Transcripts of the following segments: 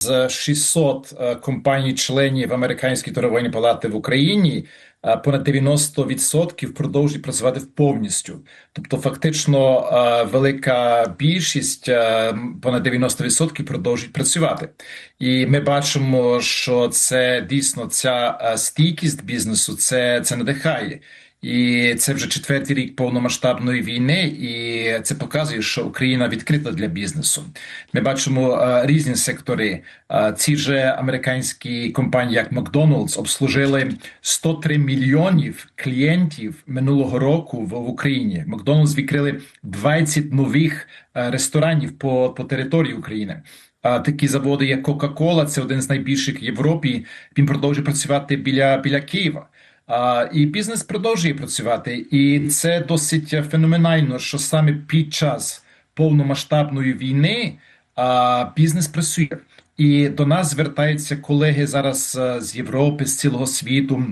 з 600 е, компаній-членів Американської торговельної палати в Україні е, понад 90% продовжують працювати повністю. Тобто, фактично, е, велика більшість, понад 90% продовжують працювати. І ми бачимо, що це дійсно ця стійкість бізнесу, це, це надихає. І це вже четвертий рік повномасштабної війни, і це показує, що Україна відкрита для бізнесу. Ми бачимо е, різні сектори. Е, ці же американські компанії, як Макдоналдс, обслужили 103 мільйонів клієнтів минулого року в, в Україні. Макдоналдс відкрили 20 нових е, ресторанів по, по території України. А такі заводи, як Coca-Cola, це один з найбільших в Європі. Він продовжує працювати біля, біля Києва. І бізнес продовжує працювати, і це досить феноменально, що саме під час повномасштабної війни бізнес працює. І до нас звертаються колеги зараз з Європи, з цілого світу.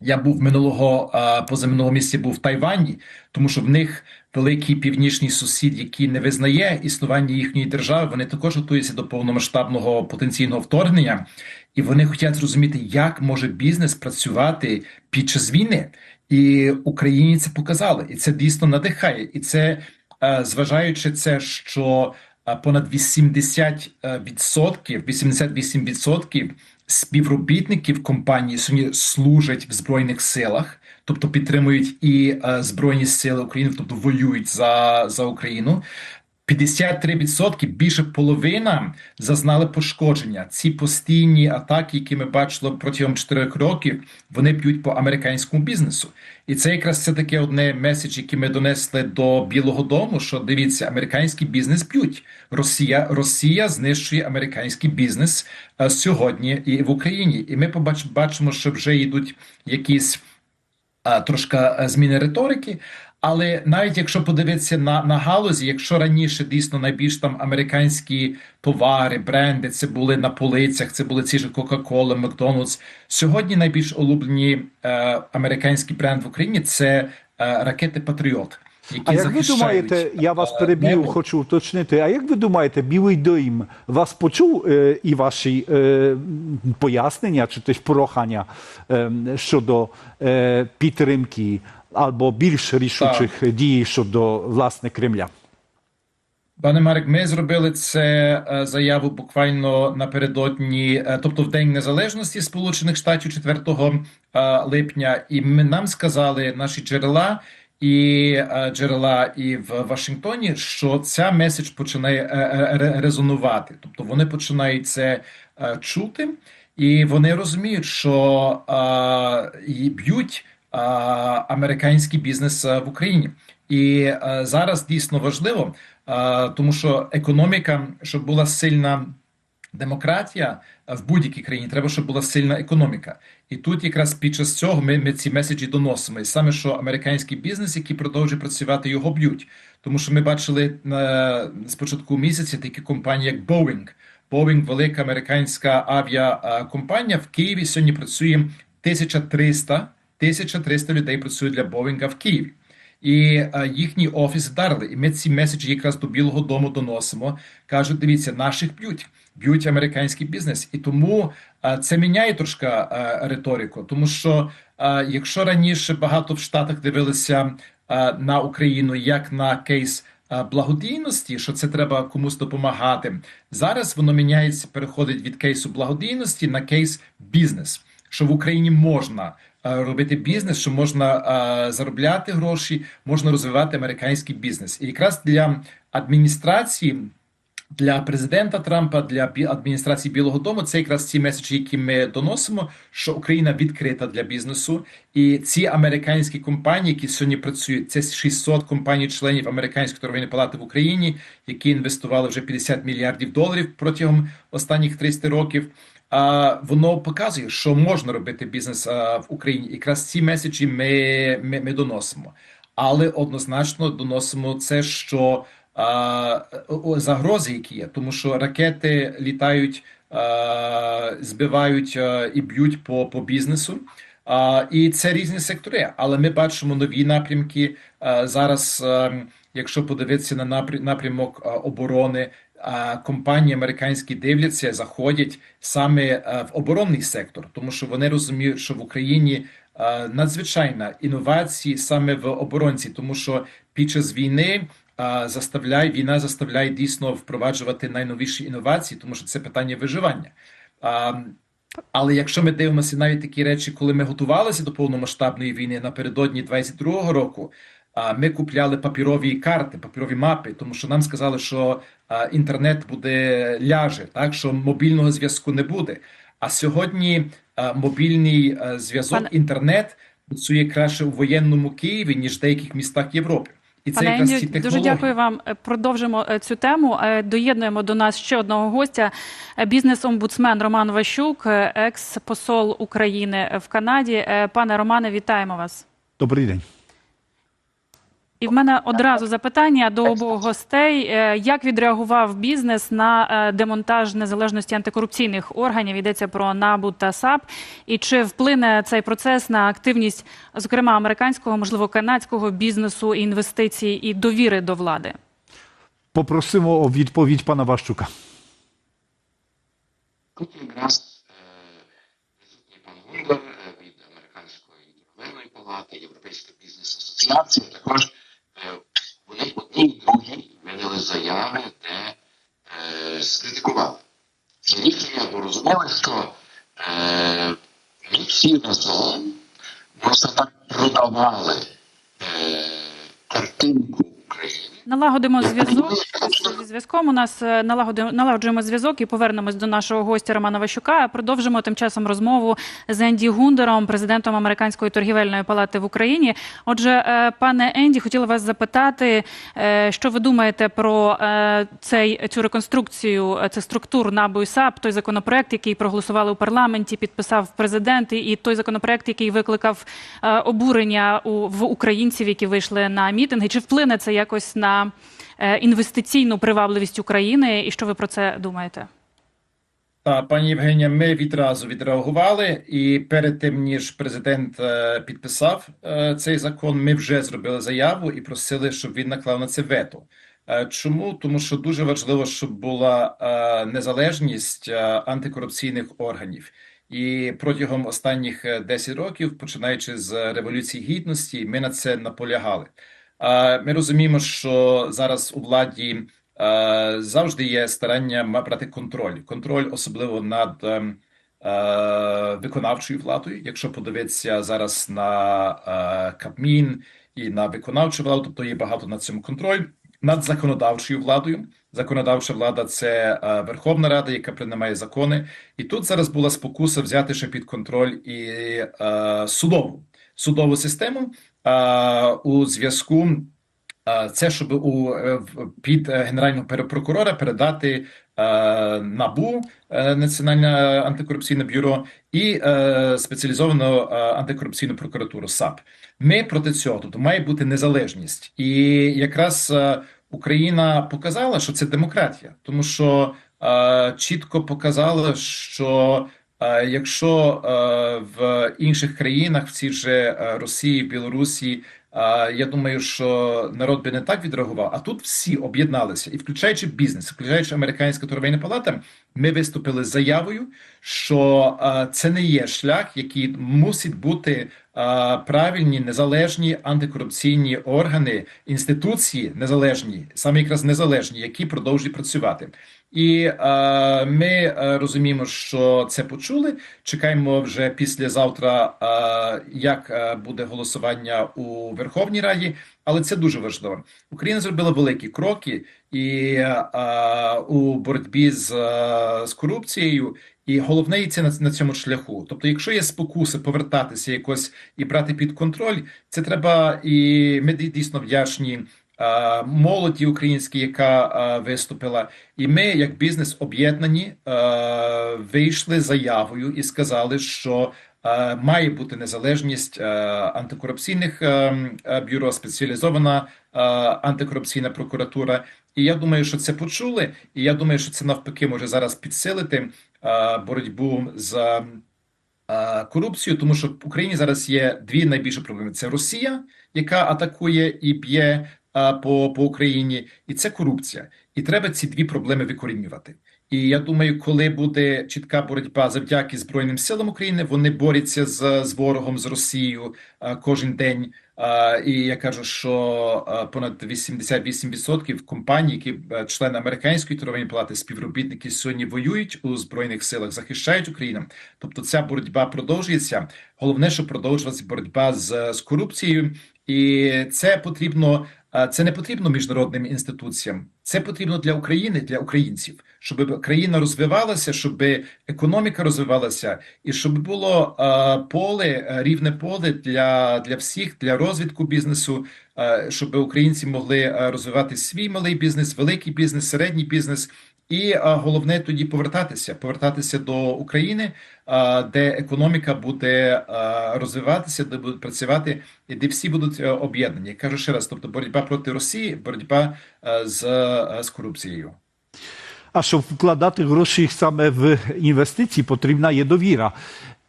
Я був минулого позаминулого місяця був в Тайвані, тому що в них великий північний сусід, який не визнає існування їхньої держави. Вони також готуються до повномасштабного потенційного вторгнення, і вони хочуть зрозуміти, як може бізнес працювати під час війни. І Україні це показали, і це дійсно надихає. І це е, зважаючи це, що е, понад 80%, е, відсотків, 88% співробітників компанії сьогодні служать в збройних силах, тобто підтримують і е, збройні сили України, тобто воюють за, за Україну. 53% більше половина зазнали пошкодження. Ці постійні атаки, які ми бачили протягом 4 років, вони б'ють по американському бізнесу. І це якраз це таке одне меседж, який ми донесли до Білого Дому. Що дивіться, американський бізнес б'ють. Росія Росія знищує американський бізнес а, сьогодні і в Україні. І ми побач, бачимо, що вже йдуть якісь а, трошки зміни риторики. Але навіть якщо подивитися на на галузі, якщо раніше дійсно найбільш там американські товари, бренди, це були на полицях, це були ці ж Coca-Cola, Макдональдс. Сьогодні найбільш улюблені е, американські бренди в Україні це е, ракети Патріот. Які А як ви думаєте, я вас е, переб'ю, небо. хочу уточнити. А як ви думаєте, Білий Дим вас почув е, і ваші е, пояснення чи теж прохання е, щодо е, підтримки або більш рішучих дій щодо власне Кремля? Пане Марик, ми зробили це е, заяву буквально напередодні, е, тобто в День Незалежності Сполучених Штатів 4 е, липня, і ми нам сказали наші джерела і джерела і в Вашингтоні, що ця меседж починає резонувати, тобто вони починають це чути, і вони розуміють, що б'ють американський бізнес е, в Україні. І е, зараз дійсно важливо, е, тому що економіка, щоб була сильна демократія в будь-якій країні, треба, щоб була сильна економіка. І тут якраз під час цього ми, ми ці меседжі доносимо. І саме що американський бізнес, який продовжує працювати, його б'ють. Тому що ми бачили е, з початку місяця такі компанії, як Boeing. Boeing – велика американська авіакомпанія в Києві сьогодні працює 1300, 1300 людей працює для Боїнга в Києві. І е, їхній офіс вдарили. І ми ці меседжі якраз до Білого Дому доносимо. Кажуть, дивіться, наших б'ють, б'ють американський бізнес. І тому е, це міняє трошки е, риторику. Тому що е, якщо раніше багато в Штатах дивилися е, на Україну як на кейс е, благодійності, що це треба комусь допомагати, зараз воно міняється, переходить від кейсу благодійності на кейс бізнес, що в Україні можна робити бізнес, що можна е, заробляти гроші, можна розвивати американський бізнес. І якраз для адміністрації. Для президента Трампа, для адміністрації Білого Дому, це якраз ці меседжі, які ми доносимо, що Україна відкрита для бізнесу, і ці американські компанії, які сьогодні працюють, це 600 компаній-членів Американської торговельної палати в Україні, які інвестували вже 50 мільярдів доларів протягом останніх 300 років. Воно показує, що можна робити бізнес в Україні. І якраз ці меседжі ми, ми, ми доносимо, але однозначно доносимо це, що загрози, які є, тому що ракети літають, збивають і б'ють по, по бізнесу. А, і це різні сектори, але ми бачимо нові напрямки. А, зараз, а, якщо подивитися на напрямок а, оборони, компанії американські дивляться, заходять саме е, в оборонний сектор, тому що вони розуміють, що в Україні е, надзвичайна інновації саме в оборонці, тому що під час війни а, заставляє війна заставляє дійсно впроваджувати найновіші інновації, тому що це питання виживання. Але якщо ми дивимося навіть такі речі, коли ми готувалися до повномасштабної війни напередодні 22-го року, ми купляли папірові карти, папірові мапи, тому що нам сказали, що інтернет буде ляже, так що мобільного зв'язку не буде. А сьогодні мобільний зв'язок, Пане- інтернет працює краще у воєнному Києві, ніж в деяких містах Європи. І це Пане якраз ці дуже дякую вам. Е, Продовжимо е, цю тему. Е, Доєднуємо до нас ще одного гостя. Бізнес-омбудсмен Роман Ващук, екс-посол України в Канаді. Пане Романе, вітаємо вас. Добрий день. І в мене одразу запитання до обох гостей: Е, як відреагував бізнес на е, демонтаж незалежності антикорупційних органів? Йдеться про НАБУ та САП. І чи вплине цей процес на активність, зокрема американського, можливо, канадського бізнесу, інвестицій і довіри до влади? Попросимо о відповідь пана Ващука. Тут якраз е, присутній пан Гундер е, від Американської торговельної палати, Європейської бізнес-асоціації. Також е, вони одні й другі винили заяви, де е, скритикували це рішення, бо розуміли, що е, ми цього, просто так продавали е, картинку України. Налагодимо зв'язок зв'язком. У нас е, налагодимо налагоджуємо зв'язок і повернемось до нашого гостя Романа Ващука. Продовжимо тим часом розмову з Енді Гундером, президентом Американської торгівельної палати в Україні. Отже, е, пане Енді, хотіла вас запитати, е, що ви думаєте про цей цю реконструкцію цих структур НАБУ і САП, той законопроект, який проголосували у парламенті, підписав президент, і- той законопроект, який викликав обурення у в українців, які вийшли на мітинги. Чи вплине це якось на інвестиційну привабливість України? І що ви про це думаєте? Та, пані Євгенія, ми відразу відреагували, і перед тим ніж президент е, підписав е, цей закон, ми вже зробили заяву і просили, щоб він наклав на це вето. Е, Чому? Тому що дуже важливо, щоб була е, незалежність е, антикорупційних органів. І протягом останніх е, 10 років, починаючи з революції гідності, ми на це наполягали. Е, Ми розуміємо, що зараз у владі е, завжди є старання брати контроль. Контроль особливо над ем, е, виконавчою владою. Якщо подивитися зараз на е, Кабмін і на виконавчу владу, тобто є багато на цьому контроль над законодавчою владою. Законодавча влада це е, Верховна Рада, яка приймає закони. І тут зараз була спокуса взяти ще під контроль і е, судову судову систему е, у зв'язку. Це щоб у е, під е, генерального перепрокурора передати НАБУ, е, Національне антикорупційне бюро, і спеціалізовану антикорупційну прокуратуру САП. Ми проти цього, тобто має бути незалежність, і якраз Україна показала, що це демократія, тому що чітко показала, що якщо е, в інших країнах, в цій же е, Росії, Білорусі, е, я думаю, що народ би не так відреагував. А тут всі об'єдналися, і включаючи бізнес, включаючи американська торговельна палата, ми виступили з заявою, що це не є шлях, який мусить бути правильні, незалежні антикорупційні органи, інституції незалежні, саме якраз незалежні, які продовжують працювати. І е, ми розуміємо, що це почули. Чекаємо вже післязавтра, е, як буде голосування у Верховній Раді. Але це дуже важливо. Україна зробила великі кроки і е, у боротьбі з, з корупцією. І головне це на, на цьому шляху. Тобто, якщо є спокуси повертатися якось і брати під контроль, це треба, і ми дійсно вдячні е, молоді українській, яка е, виступила. І ми, як бізнес об'єднані, вийшли заявою і сказали, що має бути незалежність антикорупційних е, е, бюро, спеціалізована антикорупційна прокуратура. І я думаю, що це почули, і я думаю, що це навпаки може зараз підсилити а, боротьбу з а, корупцією, тому що в Україні зараз є дві найбільші проблеми: це Росія, яка атакує і б'є а, по, по Україні, і це корупція. І треба ці дві проблеми викорінювати. І я думаю, коли буде чітка боротьба завдяки Збройним силам України, вони борються з, з ворогом з Росією а, кожен день. А, і я кажу, що а, понад 88% компаній, які члени американської торгової палати, співробітники сьогодні воюють у збройних силах, захищають Україну. Тобто, ця боротьба продовжується. Головне, щоб продовжувалася боротьба з, з корупцією, і це потрібно. Це не потрібно міжнародним інституціям. Це потрібно для України, для українців, щоб країна розвивалася, щоб економіка розвивалася, і щоб було поле, рівне поле для, для всіх, для розвитку бізнесу, щоб українці могли розвивати свій малий бізнес, великий бізнес, середній бізнес. І головне тоді повертатися, повертатися до України, де економіка буде розвиватися, де будуть працювати, і де всі будуть е, об'єднані. Я кажу ще раз: тобто боротьба проти Росії, боротьба е, з, е, з корупцією. А щоб вкладати гроші саме в інвестиції, потрібна є довіра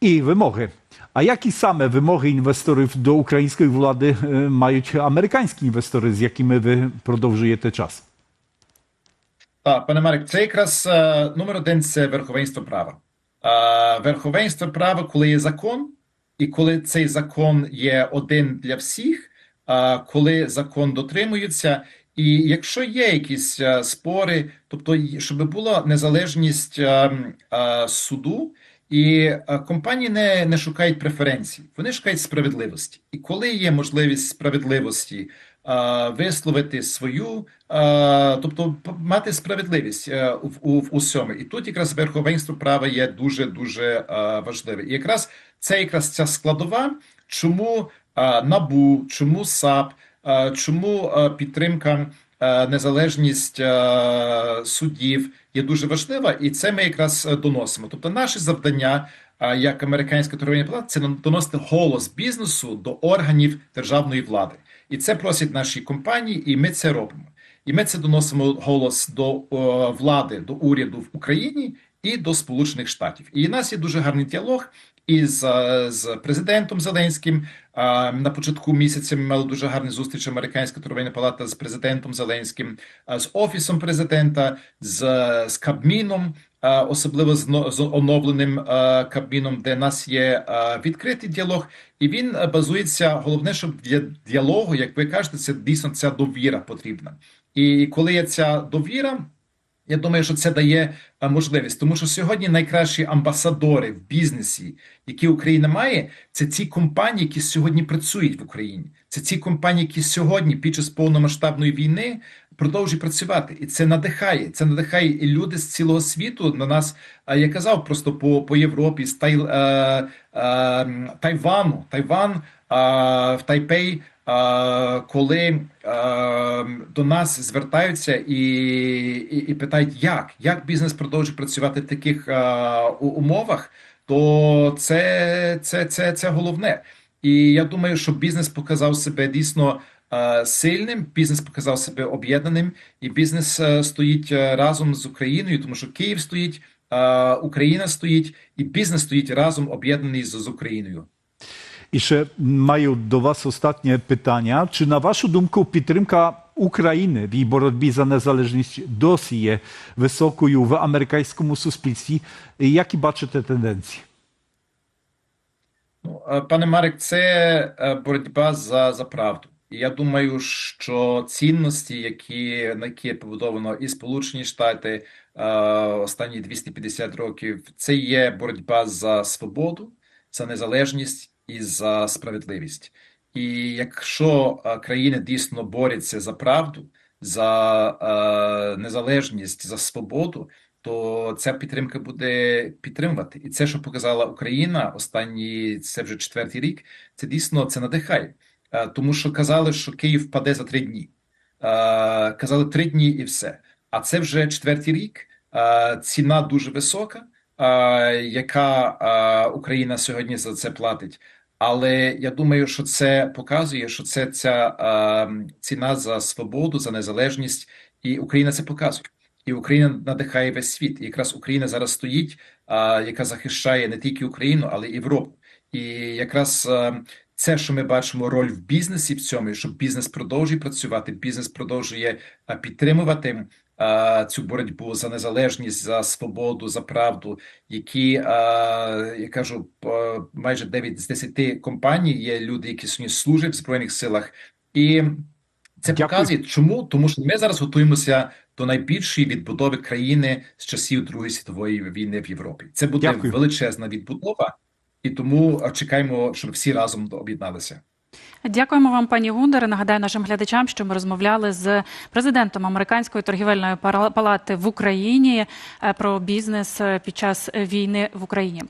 і вимоги. А які саме вимоги інвесторів до української влади мають американські інвестори, з якими ви продовжуєте час? Так, пане Марик, це якраз е, номер один це верховенство права. Е, верховенство права, коли є закон, і коли цей закон є один для всіх, е, коли закон дотримується, і якщо є якісь спори, тобто щоб була незалежність е, м, е, суду, і компанії не, не шукають преференцій, вони шукають справедливості. І коли є можливість справедливості висловити свою, тобто мати справедливість е, в, у, усьому. І тут якраз верховенство права є дуже дуже важливе. І якраз це якраз ця складова, чому НАБУ, чому САП, чому підтримка. Незалежність суддів є дуже важлива, і це ми якраз е, доносимо. Тобто, наше завдання як американська торговельна палата це доносити голос бізнесу до органів державної влади, і це просять наші компанії, і ми це робимо. І ми це доносимо голос до е, влади, до уряду в Україні і до Сполучених Штатів. І у нас є дуже гарний діалог із е, з президентом Зеленським. На початку місяця ми мали дуже гарну зустріч Американська торговельна палата з президентом Зеленським, з офісом президента, з, з Кабміном, особливо з, оновленим Кабміном, де нас є відкритий діалог, і він базується. Головне, щоб для діалогу, як ви кажете, це дійсно ця довіра потрібна. І коли є ця довіра. Я думаю, що це дає е, можливість, тому що сьогодні найкращі амбасадори в бізнесі, які Україна має, це ці компанії, які сьогодні працюють в Україні. Це ці компанії, які сьогодні під час повномасштабної війни продовжують працювати, і це надихає. Це надихає і люди з цілого світу на нас. А я казав просто по, по Європі, з Тай, е, е, Тайвану, Тайван е, в Тайпей. Коли до нас звертаються і, і, і питають, як, як бізнес продовжує працювати в таких умовах, то це, це, це, це головне. І я думаю, що бізнес показав себе дійсно сильним, бізнес показав себе об'єднаним, і бізнес стоїть разом з Україною, тому що Київ стоїть, Україна стоїть, і бізнес стоїть разом об'єднаний з Україною. І ще маю до вас останнє питання. Чи на вашу думку підтримка України в її боротьбі за незалежність досі є високою в американському суспільстві? І Які бачите тенденції? Ну, е, пане Марик, це е, боротьба за, за правду. І я думаю, що цінності, які, на які побудовано і Сполучені Штати е, останні 250 років, це є боротьба за свободу, за незалежність і за справедливість. І якщо е, країни дійсно борються за правду, за е, незалежність, за свободу, то ця підтримка буде підтримувати. І це, що показала Україна останні, це вже четвертий рік, це дійсно це надихає. Е, Тому що казали, що Київ впаде за три дні. Казали три дні і все. А це вже четвертий рік. Ціна дуже висока, яка Україна сьогодні за це платить. Але я думаю, що це показує, що це ця е, ціна за свободу, за незалежність, і Україна це показує. І Україна надихає весь світ. І якраз Україна зараз стоїть, а, яка захищає не тільки Україну, але і Європу. І якраз це, що ми бачимо роль в бізнесі в цьому, що бізнес продовжує працювати, бізнес продовжує підтримувати цю боротьбу за незалежність, за свободу, за правду, які я кажу, майже 9 з 10 компаній є люди, які сьогодні служать в збройних силах, і це Дякую. показує, чому тому, що ми зараз готуємося до найбільшої відбудови країни з часів Другої світової війни в Європі. Це буде Дякую. величезна відбудова, і тому чекаємо, щоб всі разом об'єдналися. Дякуємо вам, пані Гундер. Нагадаю нашим глядачам, що ми розмовляли з президентом американської торгівельної палати в Україні е, про бізнес е, під час війни в Україні.